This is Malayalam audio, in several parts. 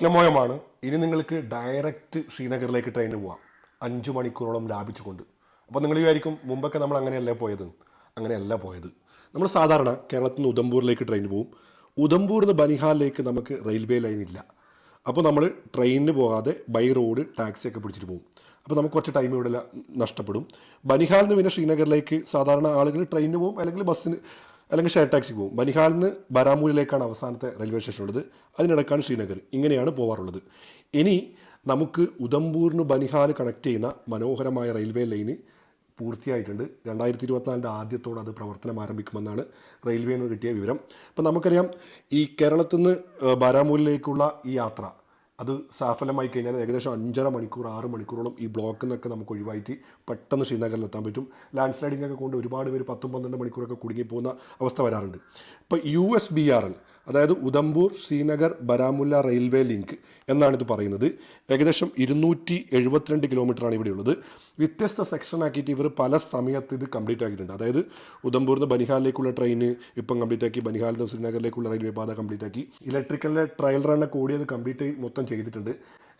അസ്ലമോയമാണ്. ഇനി നിങ്ങൾക്ക് ഡയറക്റ്റ് ശ്രീനഗറിലേക്ക് ട്രെയിനിന് പോവാം. അഞ്ച് മണിക്കൂറോളം ലാഭിച്ചുകൊണ്ട്. അപ്പോൾ നിങ്ങൾ വിചാരിക്കും മുമ്പൊക്കെ നമ്മൾ അങ്ങനെയല്ലേ പോയത്? അങ്ങനെയല്ല പോയത്. നമ്മൾ സാധാരണ കേരളത്തിൽ നിന്ന് ഉദംപൂരിലേക്ക് ട്രെയിൻ പോവും. ഉദംപൂർ നിന്ന് ബനിഹാലിലേക്ക് നമുക്ക് റെയിൽവേ ലൈൻ ഇല്ല. അപ്പോൾ നമ്മൾ ട്രെയിനിന് പോകാതെ ബൈ റോഡ് ടാക്സിയൊക്കെ പിടിച്ചിട്ട് പോകും അപ്പോൾ നമുക്ക് കുറച്ച് ടൈം ഇവിടെ നഷ്ടപ്പെടും. ബനിഹാലിൽ നിന്ന് പിന്നെ ശ്രീനഗറിലേക്ക് സാധാരണ ആളുകൾ ട്രെയിനിന് പോകും അല്ലെങ്കിൽ ബസ്സിന് അല്ലെങ്കിൽ ഷെയർ ടാക്സി പോകും. ബനിഹാലിൽ നിന്ന് ബരാമൂലിലേക്കാണ് അവസാനത്തെ റെയിൽവേ സ്റ്റേഷൻ ഉള്ളത്. അതിനിടക്കാണ് ശ്രീനഗർ. ഇങ്ങനെയാണ് പോവാറുള്ളത്. ഇനി നമുക്ക് ഉദംപൂരിന് ബനിഹാൽ കണക്ട് ചെയ്യുന്ന മനോഹരമായ റെയിൽവേ ലൈന് പൂർത്തിയായിട്ടുണ്ട്. രണ്ടായിരത്തി ഇരുപത്തിനാലിന്റെ ആദ്യത്തോടെ അത് പ്രവർത്തനം ആരംഭിക്കുമെന്നാണ് റെയിൽവേയിൽ നിന്ന് കിട്ടിയ വിവരം. അപ്പം നമുക്കറിയാം ഈ കേരളത്തിൽ നിന്ന് ബാരാമൂലിലേക്കുള്ള ഈ യാത്ര അത് സാഫല്യമായി കഴിഞ്ഞാൽ ഏകദേശം അഞ്ചര മണിക്കൂർ ആറ് മണിക്കൂറോളം ഈ ബ്ലോക്കിൽ നിന്നൊക്കെ നമുക്ക് ഒഴിവായിട്ട് പെട്ടെന്ന് ശ്രീനഗറിൽ എത്താൻ പറ്റും. ലാൻഡ് സ്ലൈഡിംഗ് ഒക്കെ കൊണ്ട് ഒരുപാട് പേര് പത്തും പന്ത്രണ്ട് മണിക്കൂറൊക്കെ കുടുങ്ങിപ്പോകുന്ന അവസ്ഥ വരാറുണ്ട്. ഇപ്പോൾ U S B R L അതായത് ഉദംപൂർ ശ്രീനഗർ ബരാമുല്ല റെയിൽവേ ലിങ്ക് എന്നാണ് ഇത് പറയുന്നത്. ഏകദേശം ഇരുന്നൂറ്റി എഴുപത്തിരണ്ട് കിലോമീറ്ററാണ് ഇവിടെയുള്ളത്. വ്യത്യസ്ത സെക്ഷൻ ആക്കിയിട്ട് ഇവർ പല സമയത്ത് ഇത് കംപ്ലീറ്റ് ആക്കിയിട്ടുണ്ട്. അതായത് ഉദംപൂരിൽ നിന്ന് ബനിഹാലിലേക്കുള്ള ട്രെയിൻ ഇപ്പം കംപ്ലീറ്റ് ആക്കി ബനിഹാലിൽ നിന്ന് ശ്രീനഗറിലേക്കുള്ള റെയിൽവേ പാത കംപ്ലീറ്റ് ആക്കി. ഇലക്ട്രിക്കലിലെ ട്രയൽ റണ്ണൊക്കെ ഓടിയത് കംപ്ലീറ്റ് മൊത്തം ചെയ്തിട്ടുണ്ട്.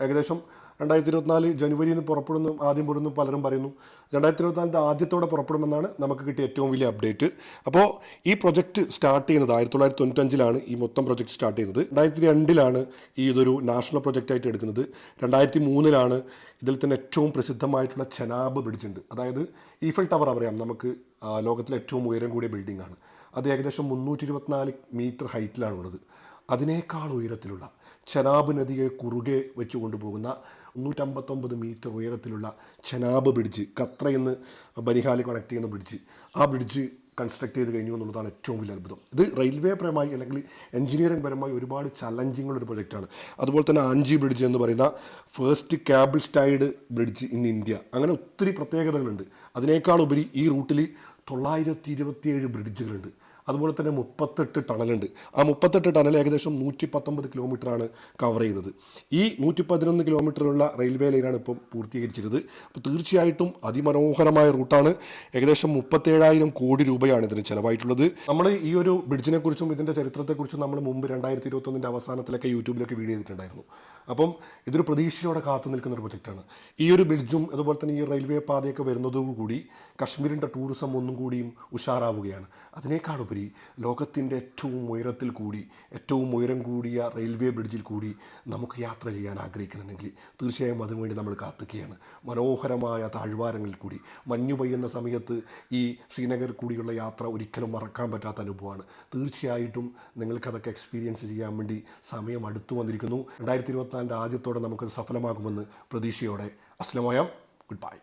ഏകദേശം രണ്ടായിരത്തി ഇരുപത്തിനാല് ജനുവരിയിൽ നിന്ന് പുറപ്പെടുന്നു ആദ്യം പുറന്നു പലരും പറയുന്നു. രണ്ടായിരത്തി ഇരുപത്തിനാലിന്റെ ആദ്യത്തോടെ പുറപ്പെടുമെന്നാണ് നമുക്ക് കിട്ടിയ ഏറ്റവും വലിയ അപ്ഡേറ്റ് അപ്പോൾ ഈ പ്രൊജക്റ്റ് സ്റ്റാർട്ട് ചെയ്യുന്നത് ആയിരത്തി തൊള്ളായിരത്തി തൊണ്ണൂറ്റഞ്ചിലാണ് ഈ മൊത്തം പ്രൊജക്റ്റ് സ്റ്റാർട്ട് ചെയ്യുന്നത്. രണ്ടായിരത്തി രണ്ടിലാണ് ഈ ഇതൊരു നാഷണൽ പ്രൊജക്റ്റ് ആയിട്ട് എടുക്കുന്നത്. രണ്ടായിരത്തി മൂന്നിലാണ് ഇതിൽ തന്നെ ഏറ്റവും പ്രസിദ്ധമായിട്ടുള്ള ചെനാബ് ബ്രിഡ്ജുണ്ട് അതായത് ഈഫൽ ടവർ അറിയാം നമുക്ക് ലോകത്തിലെ ഏറ്റവും ഉയരം കൂടിയ ബിൽഡിംഗ് ആണ്. അത് ഏകദേശം മുന്നൂറ്റി ഇരുപത്തിനാല് മീറ്റർ ഹൈറ്റിലാണുള്ളത് അതിനേക്കാൾ ഉയരത്തിലുള്ള ചെനാബ് നദിയെ കുറുകെ വെച്ച് കൊണ്ടുപോകുന്ന മുന്നൂറ്റമ്പത്തൊമ്പത് മീറ്റർ ഉയരത്തിലുള്ള ചെനാബ് ബ്രിഡ്ജ് ഖത്രയിൽ എന്ന് കണക്ട് ചെയ്യുന്ന ബ്രിഡ്ജ് ആ ബ്രിഡ്ജ് കൺസ്ട്രക്ട് ചെയ്ത് കഴിഞ്ഞു എന്നുള്ളതാണ് ഏറ്റവും വലിയ അത്ഭുതം. ഇത് റെയിൽവേ പരമായി അല്ലെങ്കിൽ എഞ്ചിനീയറിംഗ് പരമായി ഒരുപാട് ചലഞ്ചിങ് ഒരു പ്രൊജക്റ്റാണ് അതുപോലെ തന്നെ ആഞ്ചി ബ്രിഡ്ജ് എന്ന് പറയുന്ന first cable stayed bridge in India. അങ്ങനെ ഒത്തിരി പ്രത്യേകതകളുണ്ട്. അതിനേക്കാളുപരി ഈ റൂട്ടിൽ തൊള്ളായിരത്തി ഇരുപത്തിയേഴ് ബ്രിഡ്ജുകളുണ്ട്. അതുപോലെ തന്നെ മുപ്പത്തെട്ട് ടണലുണ്ട്. ആ മുപ്പത്തെട്ട് ടണൽ ഏകദേശം നൂറ്റി പത്തൊമ്പത് കിലോമീറ്ററാണ് കവർ ചെയ്യുന്നത് ഈ നൂറ്റി പതിനൊന്ന് കിലോമീറ്ററുള്ള റെയിൽവേ ലൈനാണ് ഇപ്പം പൂർത്തീകരിച്ചിരുന്നത്. അപ്പോൾ തീർച്ചയായിട്ടും അതിമനോഹരമായ റൂട്ടാണ് ഏകദേശം മുപ്പത്തേഴായിരം കോടി രൂപയാണ് ഇതിന് ചിലവായിട്ടുള്ളത്. നമ്മൾ ഈ ഒരു ബ്രിഡ്ജിനെ കുറിച്ചും ഇതിന്റെ ചരിത്രത്തെക്കുറിച്ചും നമ്മൾ മുമ്പ് രണ്ടായിരത്തി ഇരുപത്തൊന്നിന്റെ അവസാനത്തിലൊക്കെ യൂട്യൂബിലൊക്കെ വീഡിയോ ചെയ്തിട്ടുണ്ടായിരുന്നു. അപ്പം ഇതൊരു പ്രതീക്ഷയോടെ കാത്തു നിൽക്കുന്ന ഒരു പ്രൊജക്റ്റാണ് ഈ ഒരു ബ്രിഡ്ജും അതുപോലെ തന്നെ ഈ റെയിൽവേ പാതയൊക്കെ വരുന്നതോടുകൂടി കശ്മീരിന്റെ ടൂറിസം ഒന്നും കൂടിയും ഉഷാറാവുകയാണ്. അതിനേക്കാൾ ഉപരി ലോകത്തിന്റെ ഏറ്റവും ഉയരത്തിൽ കൂടി ഏറ്റവും ഉയരം കൂടിയ റെയിൽവേ ബ്രിഡ്ജിൽ കൂടി നമുക്ക് യാത്ര ചെയ്യാൻ ആഗ്രഹിക്കുന്നുണ്ടെങ്കിൽ തീർച്ചയായും അതിനുവേണ്ടി നമ്മൾ കാത്തുകയാണ് മനോഹരമായ താഴ്വാരങ്ങളിൽ കൂടി മഞ്ഞു പെയ്യുന്ന സമയത്ത് ഈ ശ്രീനഗർ കൂടിയുള്ള യാത്ര ഒരിക്കലും മറക്കാൻ പറ്റാത്ത അനുഭവമാണ്. തീർച്ചയായിട്ടും നിങ്ങൾക്കതൊക്കെ എക്സ്പീരിയൻസ് ചെയ്യാൻ വേണ്ടി സമയം അടുത്തു വന്നിരിക്കുന്നു. രണ്ടായിരത്തി ഇരുപത്തിനാലിന്റെ ആദ്യത്തോടെ നമുക്കത് സഫലമാകുമെന്ന് പ്രതീക്ഷയോടെ അസ്ലമോയം ഗുഡ് ബൈ